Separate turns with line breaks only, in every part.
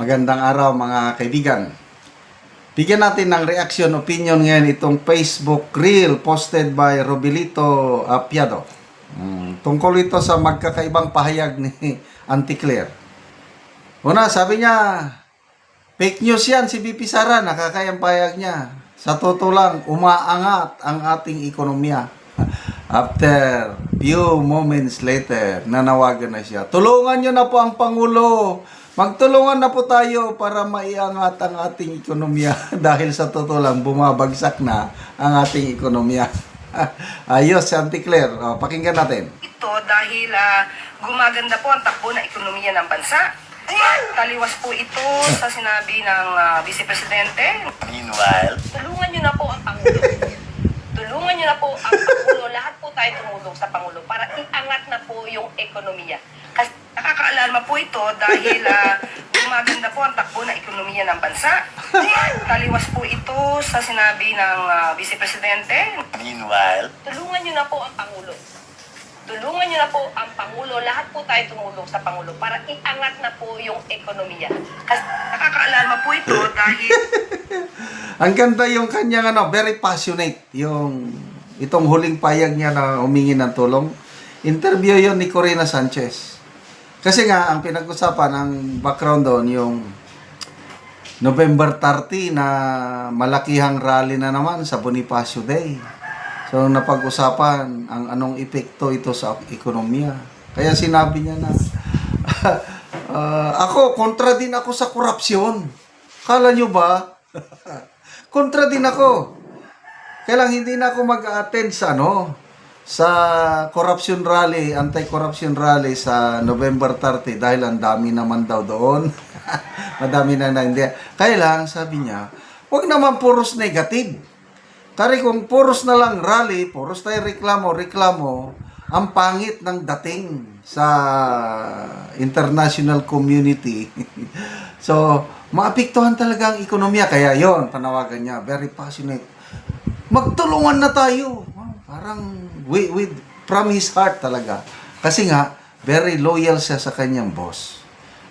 Magandang araw mga kaibigan. Bigyan natin ng reaction, opinion ngayon itong Facebook reel posted by Robilito Apiado. Mm, tungkol ito sa magkakaibang pahayag ni Auntie Claire. Una, sabi niya, fake news yan si BP Sara, nakakayang pahayag niya. Sa totoo lang, umaangat ang ating ekonomiya. After few moments later, nanawagan na siya. Tulungan niyo na po ang Pangulo. Magtulungan na po tayo para maiangat ang ating ekonomiya. Dahil sa totoo lang, bumabagsak na ang ating ekonomiya. Ayos, si Auntie Claire. O, pakinggan natin.
Ito dahil ah, gumaganda po ang takbo ng ekonomiya ng bansa. Taliwas po ito sa sinabi ng ah, Vice Presidente.
Meanwhile,
Tulungan niyo na po ang Pangulo. Tulungan niyo na po ang Pangulo. Lahat po tayo tumulong sa Pangulo para iangat na po yung ekonomiya. Kasi nakakaalarma po ito dahil ah, gumaganda po ang takbo ng ekonomiya ng bansa. Taliwas po ito sa sinabi ng ah, Vice Presidente.
meanwhile,
Tulungan niyo na po ang Pangulo. Tulungan niyo na po ang Pangulo. Lahat po tayo tumulong sa Pangulo para iangat na po yung ekonomiya. Kasi nakakaalarma po ito dahil
Ang ganda yung kanyang ano, very passionate. Yung itong huling payag niya na humingi ng tulong. Interview yon ni Corina Sanchez. Kasi nga, ang pinag-usapan, ang background doon, yung November 30 na malakihang rally na naman sa Bonifacio Day. So, napag-usapan ang anong epekto ito sa ekonomiya. Kaya sinabi niya na, "Ah, ako, kontra din ako sa korupsyon. Kala nyo ba? kontra din ako. Kailang hindi na ako mag-attend sa ano, sa corruption rally, anti-corruption rally sa November 30 dahil ang dami naman daw doon. Madami na na hindi. Kaya lang, sabi niya, wag naman puros negative. Kari kung puros na lang rally, puros tayo reklamo, reklamo, ang pangit ng dating sa international community. so, maapektuhan talaga ang ekonomiya. Kaya yon panawagan niya, very passionate. Magtulungan na tayo. Parang with, with, from his heart talaga. Kasi nga, very loyal siya sa kanyang boss.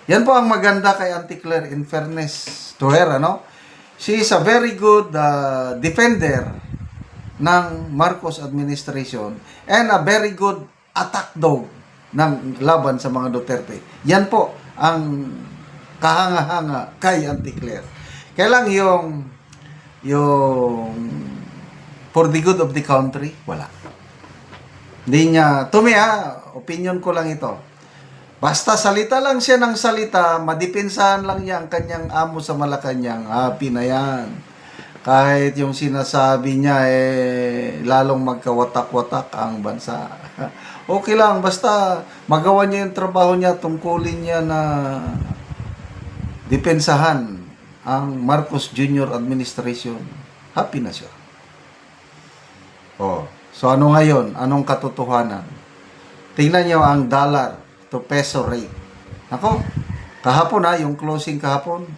Yan po ang maganda kay Auntie Claire in fairness to her, ano? She is a very good uh, defender ng Marcos administration and a very good attack dog ng laban sa mga Duterte. Yan po ang kahanga-hanga kay Auntie Claire. Kaya yung yung for the good of the country, wala. Hindi niya, to me ha, opinion ko lang ito. Basta salita lang siya ng salita, madipensahan lang niya ang kanyang amo sa Malacanang, happy na yan. Kahit yung sinasabi niya, eh, lalong magkawatak-watak ang bansa. okay lang, basta magawa niya yung trabaho niya, tungkulin niya na dipensahan ang Marcos Jr. administration. Happy na siya. Oh, so ano ngayon? Anong katotohanan? Tingnan niyo ang dollar to peso rate. Ako, kahapon ha, yung closing kahapon,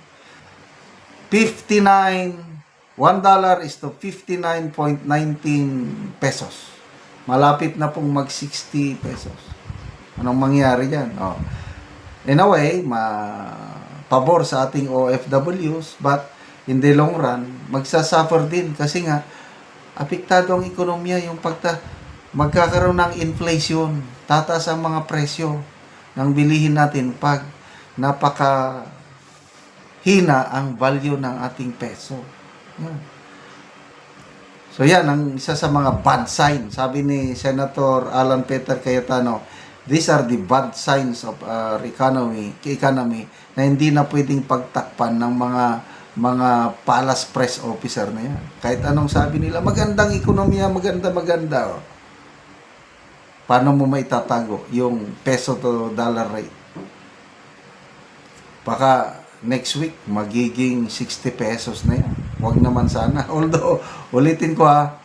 59, 1 dollar is to 59.19 pesos. Malapit na pong mag 60 pesos. Anong mangyari dyan? Oh. In a way, ma pabor sa ating OFWs, but in the long run, magsasuffer din kasi nga, apektado ang ekonomiya yung pagta magkakaroon ng inflation, tataas ang mga presyo ng bilihin natin pag napaka hina ang value ng ating peso. Yan. So yan, ang isa sa mga bad sign. Sabi ni Senator Alan Peter Cayetano, these are the bad signs of our economy, economy na hindi na pwedeng pagtakpan ng mga mga palace press officer na yan. Kahit anong sabi nila, magandang ekonomiya, maganda, maganda. Oh. Paano mo maitatago yung peso to dollar rate? Baka next week magiging 60 pesos na yan. Huwag naman sana. Although, ulitin ko ha,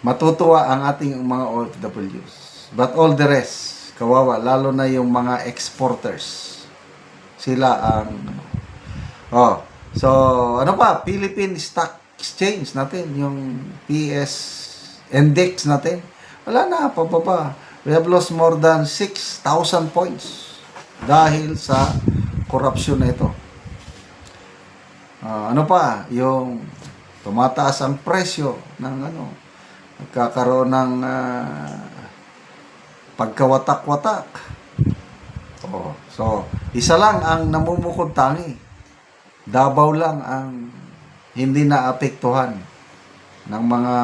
matutuwa ang ating mga OFWs. But all the rest, kawawa, lalo na yung mga exporters. Sila ang... Oh, so, ano pa? Philippine Stock Exchange natin, yung PS Index natin. Wala na, pababa. We have lost more than 6,000 points dahil sa korupsyon na ito. Ah, ano pa, yung tumataas ang presyo ng ano, nagkakaroon ng ah, pagkawatak-watak. Oh, so, isa lang ang namumukod tangi. Davao lang ang hindi naapektuhan ng mga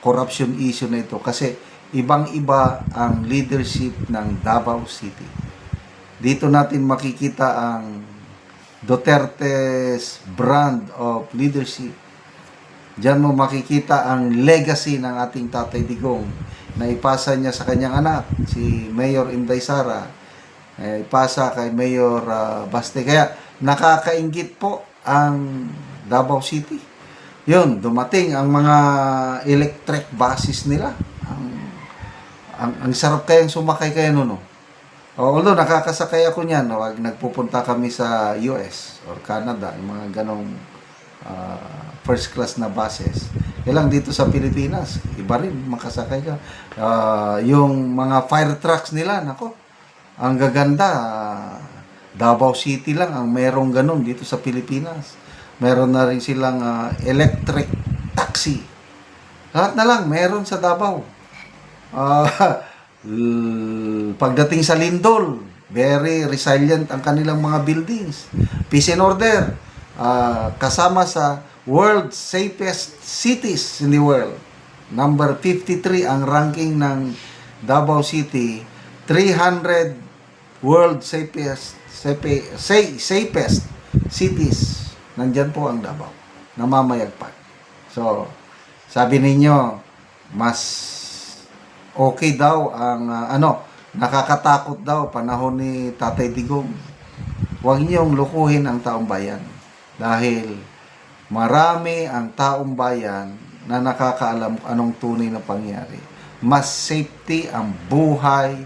corruption issue na ito kasi ibang-iba ang leadership ng Davao City. Dito natin makikita ang Duterte's brand of leadership. Diyan mo makikita ang legacy ng ating Tatay Digong na ipasa niya sa kanyang anak, si Mayor Inday Sara, ipasa kay Mayor ah, Baste. Kaya nakakaingit po ang Davao City. Yun, dumating ang mga electric buses nila. Ang, ang, ang sarap kayang sumakay kayo noon. Oh, although nakakasakay ako niyan, wag nagpupunta kami sa US or Canada, yung mga ganong ah, first class na buses. Kailang dito sa Pilipinas, iba rin makasakay ka. Ah, yung mga fire trucks nila, nako, ang gaganda. ah, Davao City lang ang merong ganon dito sa Pilipinas. Meron na rin silang ah, electric taxi. Lahat na lang meron sa Davao. L- pagdating sa Lindol, very resilient ang kanilang mga buildings. Peace and order. Ah, kasama sa world safest cities in the world. Number 53 ang ranking ng Davao City. 300 world safest safe, say, safest cities. Nandyan po ang Davao. Namamayagpag. So, sabi ninyo, mas okay daw ang ah, ano, nakakatakot daw panahon ni Tatay Digong. Huwag niyong lukuhin ang taong bayan dahil marami ang taong bayan na nakakaalam anong tunay na pangyari. Mas safety ang buhay,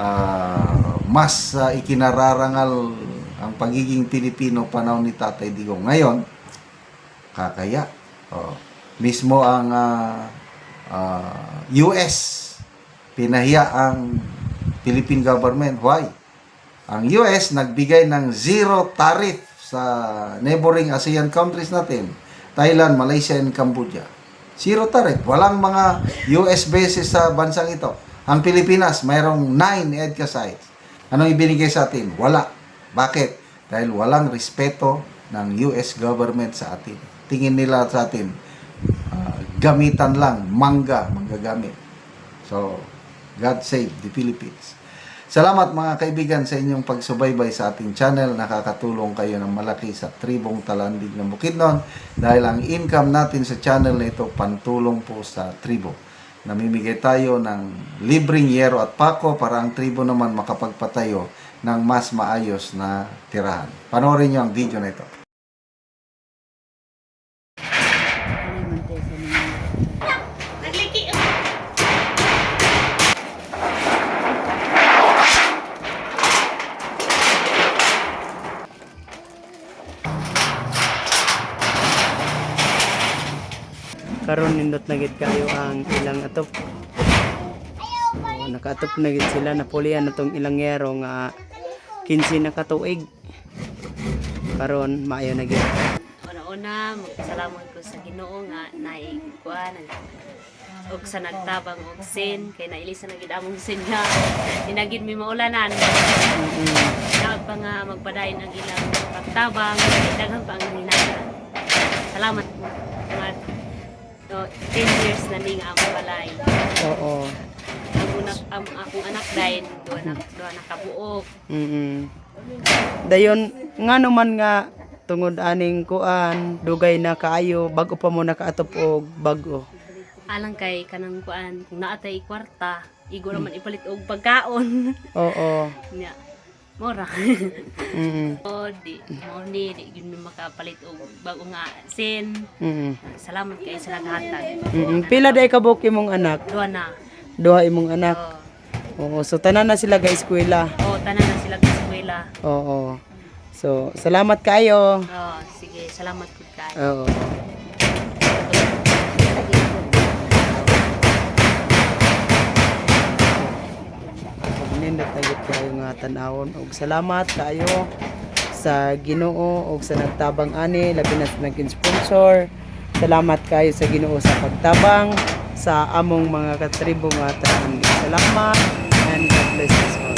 ah, mas ah, ikinararangal ang pagiging Pilipino panahon ni Tatay Digong. Ngayon, kakaya. Oh, mismo ang ah, ah, US pinahiya ang Philippine government. Why? Ang US nagbigay ng zero tariff sa neighboring ASEAN countries natin. Thailand, Malaysia, and Cambodia. Zero tariff. Walang mga US bases sa bansang ito. Ang Pilipinas, mayroong 9 EDCA sites. Anong ibinigay sa atin? Wala. Bakit? Dahil walang respeto ng US government sa atin. Tingin nila sa atin, ah, gamitan lang, mangga, manggagamit. So, God save the Philippines. Salamat mga kaibigan sa inyong pagsubaybay sa ating channel. Nakakatulong kayo ng malaki sa tribong talandig ng Bukidnon dahil ang income natin sa channel na ito pantulong po sa tribo. Namimigay tayo ng libreng yero at pako para ang tribo naman makapagpatayo ng mas maayos na tirahan. Panoorin niyo ang video na ito.
Karon nindot na gid kayo ang ilang atop so, nakaatop na gid sila. Napulian na tong ilang yero nga 15 na katuig. Karon maayo na gid.
Una-una, magpasalamat ko sa Ginoo nga naikuan og sa nagtabang og sin kay nailisa na gid among sin nga dinagid mi maulanan. Dapat pa nga magpadayon ang ilang pagtabang daghan pa ang nanginaya salamat po no, 10 years na ning among balay
oo.
Ang unak ang akong anak dayon duha na duha na kabuok.
Mm dayon nga naman nga tungod aning kuan dugay na kaayo bago pa mo nakaatop og bago.
Alang kay kanang kuan kung naatay kwarta igo naman ipalit og pagkaon.
Oo.
Nya mora.
Mm
o di mo ni di gyud mi makapalit og bago nga sin.
Mm
salamat kay sa naghatag
mm pila day ka buki mong anak?
Duha na.
Duha imong anak?
O
oo so tanan na sila ga eskwela.
O tanan na sila sa eskwela.
Oo. So, salamat kayo.
o sige salamat pud kay
Oo. Agad kayo nga tanawon. Og salamat kayo sa Ginoo o sa nagtabang ani labi na sa naging sponsor. Salamat kayo sa Ginoo sa pagtabang sa among mga katribo nga tanan salamat and God bless us